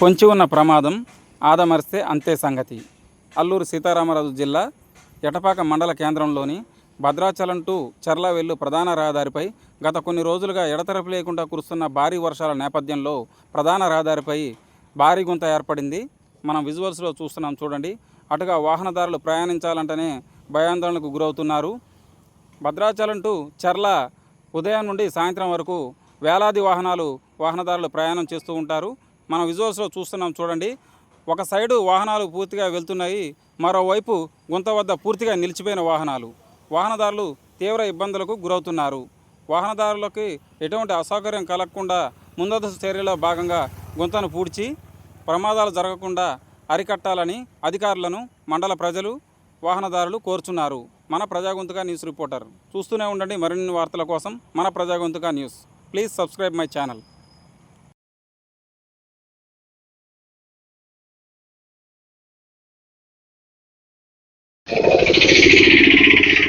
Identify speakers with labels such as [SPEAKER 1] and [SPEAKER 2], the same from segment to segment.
[SPEAKER 1] పొంచి ఉన్న ప్రమాదం ఆదమరిస్తే అంతే సంగతి. అల్లూరు సీతారామరాజు జిల్లా ఎటపాక మండల కేంద్రంలోని భద్రాచలం టు చర్లవెల్లు ప్రధాన రహదారిపై గత కొన్ని రోజులుగా ఎడతెరపి లేకుండా కురుస్తున్న భారీ వర్షాల నేపథ్యంలో ప్రధాన రహదారిపై భారీ గుంత ఏర్పడింది. మనం విజువల్స్లో చూస్తున్నాం చూడండి. అటుగా వాహనదారులు ప్రయాణించాలంటేనే భయాందోళనకు గురవుతున్నారు. భద్రాచలం టు చర్ల ఉదయం నుండి సాయంత్రం వరకు వేలాది వాహనాలు వాహనదారులు ప్రయాణం చేస్తూ ఉంటారు. మన విజువల్స్లో చూస్తున్నాం చూడండి. ఒక సైడు వాహనాలు పూర్తిగా వెళ్తున్నాయి. మరోవైపు గుంత వద్ద పూర్తిగా నిలిచిపోయిన వాహనాలు. వాహనదారులు తీవ్ర ఇబ్బందులకు గురవుతున్నారు. వాహనదారులకి ఎటువంటి అసౌకర్యం కలగకుండా ముందస్తు చర్యలో భాగంగా గుంతను పూడ్చి ప్రమాదాలు జరగకుండా అరికట్టాలని అధికారులను మండల ప్రజలు వాహనదారులు కోరుచున్నారు. మన ప్రజాగొంతుగా న్యూస్ రిపోర్టర్. చూస్తూనే ఉండండి మరిన్ని వార్తల కోసం మన ప్రజాగొంతుగా news. Please subscribe my channel.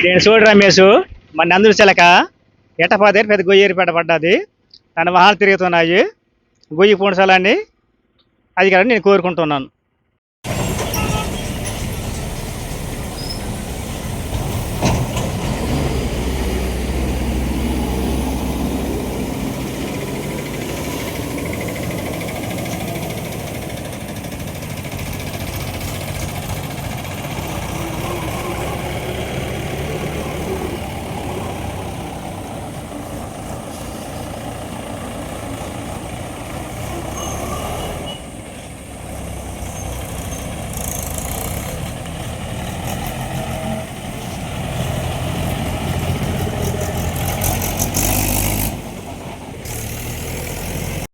[SPEAKER 2] నేను చూడు రమేష్ మన నందుల చిలక ఎట్టపా పెద్ద గొయ్యి పడ్డది. తన వాహనాలు తిరుగుతున్నాయి. గొయ్యి పూడ్చాలని అధికారిని నేను కోరుకుంటున్నాను.